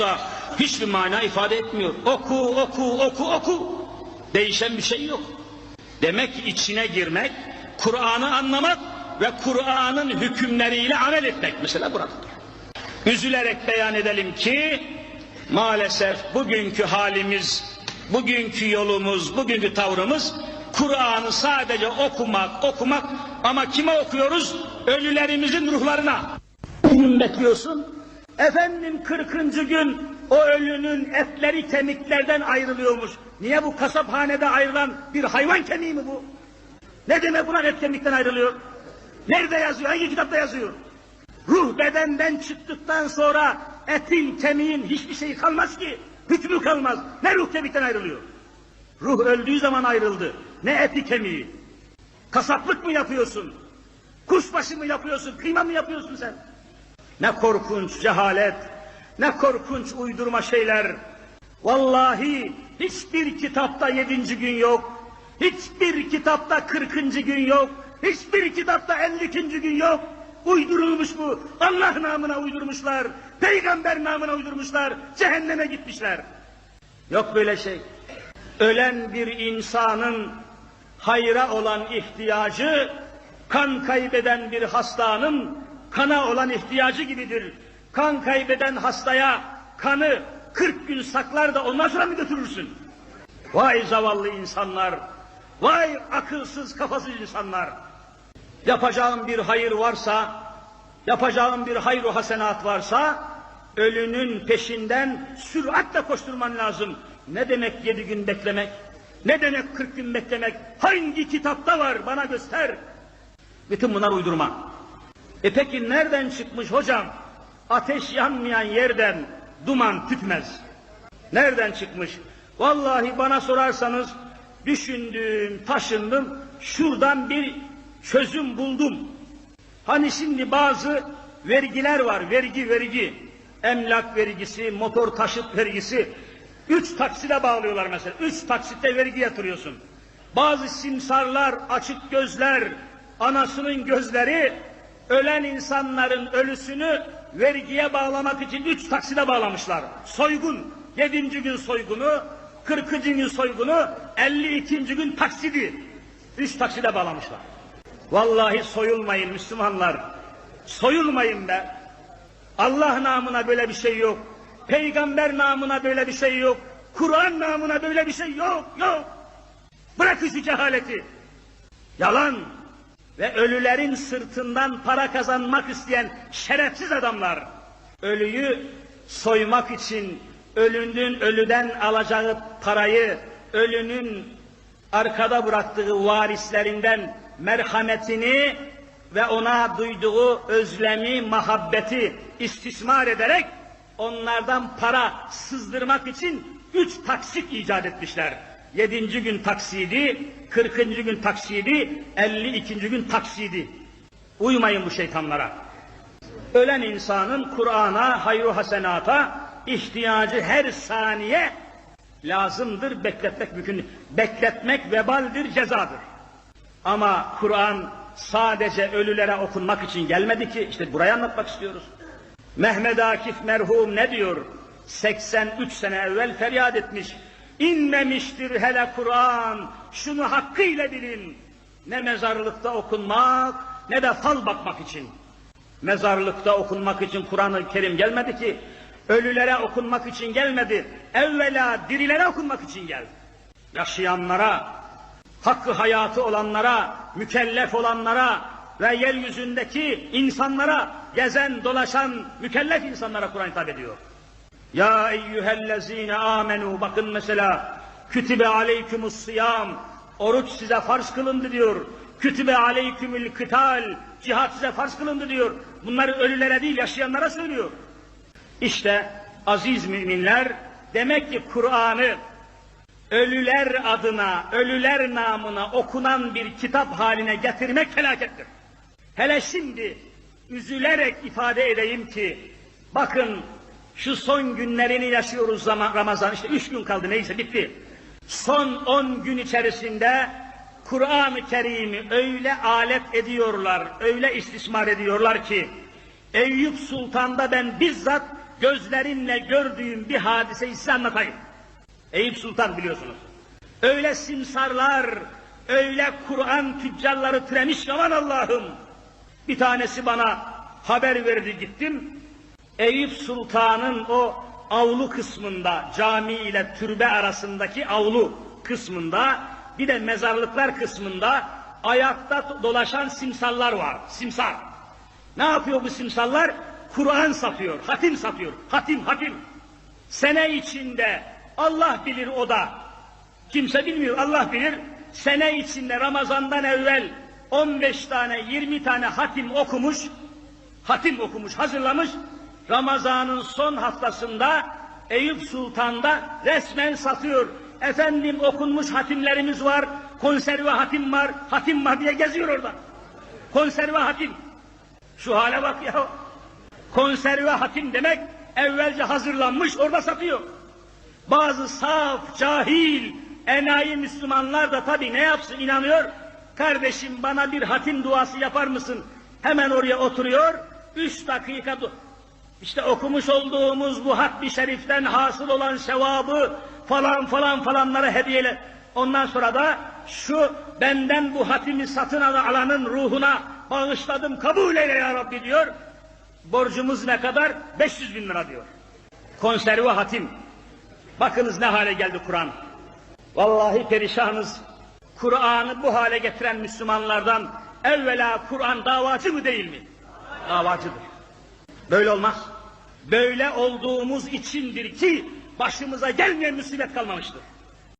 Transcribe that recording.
yoksa hiçbir mana ifade etmiyor. Oku, oku, oku, oku. Değişen bir şey yok. Demek içine girmek, Kur'an'ı anlamak ve Kur'an'ın hükümleriyle amel etmek mesela buradadır. Üzülerek beyan edelim ki maalesef bugünkü halimiz, bugünkü yolumuz, bugünkü tavrımız Kur'an'ı sadece okumak, okumak ama kime okuyoruz? Ölülerimizin ruhlarına. Bugün bekliyorsun, efendim 40. gün o ölünün etleri kemiklerden ayrılıyormuş. Niye bu kasaphanede ayrılan bir hayvan kemiği mi bu? Ne demek buna et kemikten ayrılıyor? Nerede yazıyor? Hangi kitapta yazıyor? Ruh bedenden çıktıktan sonra etin, kemiğin hiçbir şey kalmaz ki. Hükmü kalmaz. Ne ruh kemikten ayrılıyor? Ruh öldüğü zaman ayrıldı. Ne eti kemiği? Kasaplık mı yapıyorsun? Kuşbaşı mı yapıyorsun? Kıyma mı yapıyorsun sen? Ne korkunç cehalet, ne korkunç uydurma şeyler. Vallahi hiçbir kitapta yedinci gün yok. Hiçbir kitapta kırkıncı gün yok. Hiçbir kitapta ellikinci gün yok. Uydurulmuş bu. Allah namına uydurmuşlar. Peygamber namına uydurmuşlar. Cehenneme gitmişler. Yok böyle şey. Ölen bir insanın hayra olan ihtiyacı, kan kaybeden bir hastanın kana olan ihtiyacı gibidir. Kan kaybeden hastaya kanı 40 gün saklar da ondan sonra mı götürürsün? Vay zavallı insanlar, vay akılsız kafasız insanlar. Yapacağım bir hayır varsa, yapacağım bir hayru hasenat varsa, ölünün peşinden süratle koşturman lazım. Ne demek yedi gün beklemek? Ne demek kırk gün beklemek? Hangi kitapta var bana göster. Bütün bunlar uydurma. E peki nereden çıkmış hocam? Ateş yanmayan yerden duman tütmez. Nereden çıkmış? Vallahi bana sorarsanız düşündüm, taşındım, şuradan bir çözüm buldum. Hani şimdi bazı vergiler var, vergi vergi. Emlak vergisi, motor taşıt vergisi. Üç takside bağlıyorlar mesela. Üç taksitte vergi yatırıyorsun. Bazı simsarlar, açık gözler, anasının gözleri ölen insanların ölüsünü vergiye bağlamak için üç takside bağlamışlar. Soygun, yedinci gün soygunu, kırkıncı gün soygunu, elli ikinci gün taksidi. Üç takside bağlamışlar. Vallahi soyulmayın Müslümanlar. Soyulmayın be. Allah namına böyle bir şey yok. Peygamber namına böyle bir şey yok. Kur'an namına böyle bir şey yok, yok. Bırakın şu cehaleti. Yalan ve ölülerin sırtından para kazanmak isteyen şerefsiz adamlar. Ölüyü soymak için ölünün ölüden alacağı parayı, ölünün arkada bıraktığı varislerinden merhametini ve ona duyduğu özlemi, muhabbeti istismar ederek onlardan para sızdırmak için üç taksit icat etmişler. Yedinci gün taksidi, kırkıncı gün taksidi, elli ikinci gün taksidi. Uymayın bu şeytanlara. Ölen insanın Kur'an'a, hayru hasenata ihtiyacı her saniye lazımdır, bekletmek mümkün. Bekletmek vebaldir, cezadır. Ama Kur'an sadece ölülere okunmak için gelmedi ki, işte burayı anlatmak istiyoruz. Mehmet Akif merhum ne diyor? 83 sene evvel feryat etmiş. İnmemiştir hele Kur'an, şunu hakkıyla bilin. Ne mezarlıkta okunmak, ne de fal bakmak için. Mezarlıkta okunmak için Kur'an-ı Kerim gelmedi ki, ölülere okunmak için gelmedi. Evvela dirilere okunmak için geldi. Yaşayanlara, hakkı hayatı olanlara, mükellef olanlara ve yeryüzündeki insanlara, gezen, dolaşan, mükellef insanlara Kur'an hitap ediyor. Ya eyyühellezine amenu bakın mesela kütübe aleykümus sıyam oruç size farz kılındı diyor. Kütübe aleykümül kıtal cihat size farz kılındı diyor. Bunları ölülere değil yaşayanlara söylüyor. İşte aziz müminler demek ki Kur'an'ı ölüler adına, ölüler namına okunan bir kitap haline getirmek felakettir. Hele şimdi üzülerek ifade edeyim ki bakın şu son günlerini yaşıyoruz zaman Ramazan işte üç gün kaldı neyse bitti. Son on gün içerisinde Kur'an-ı Kerim'i öyle alet ediyorlar, öyle istismar ediyorlar ki Eyüp Sultan'da ben bizzat gözlerinle gördüğüm bir hadiseyi size anlatayım. Eyüp Sultan biliyorsunuz. Öyle simsarlar, öyle Kur'an tüccarları türemiş aman Allah'ım. Bir tanesi bana haber verdi gittim. Eyüp Sultan'ın o avlu kısmında, cami ile türbe arasındaki avlu kısmında, bir de mezarlıklar kısmında ayakta dolaşan simsallar var. Simsar. Ne yapıyor bu simsallar? Kur'an satıyor, hatim satıyor. Hatim, hatim. Sene içinde Allah bilir o da. Kimse bilmiyor, Allah bilir. Sene içinde Ramazan'dan evvel 15 tane, 20 tane hatim okumuş, hatim okumuş, hazırlamış. Ramazan'ın son haftasında Eyüp Sultan'da resmen satıyor. Efendim okunmuş hatimlerimiz var, konserve hatim var, hatim var diye geziyor orada. Konserve hatim. Şu hale bak ya. Konserve hatim demek evvelce hazırlanmış orada satıyor. Bazı saf, cahil, enayi Müslümanlar da tabii ne yapsın inanıyor. Kardeşim bana bir hatim duası yapar mısın? Hemen oraya oturuyor. Üç dakika işte okumuş olduğumuz bu hatmi şeriften hasıl olan sevabı falan falan falanlara hediyeler. Ondan sonra da şu benden bu hatimi satın al- alanın ruhuna bağışladım kabul eyle ya Rabbi diyor. Borcumuz ne kadar? 500 bin lira diyor. Konserve hatim. Bakınız ne hale geldi Kur'an. Vallahi perişanız. Kur'an'ı bu hale getiren Müslümanlardan evvela Kur'an davacı mı değil mi? Davacıdır. Böyle olmaz. Böyle olduğumuz içindir ki başımıza gelmeyen musibet kalmamıştır.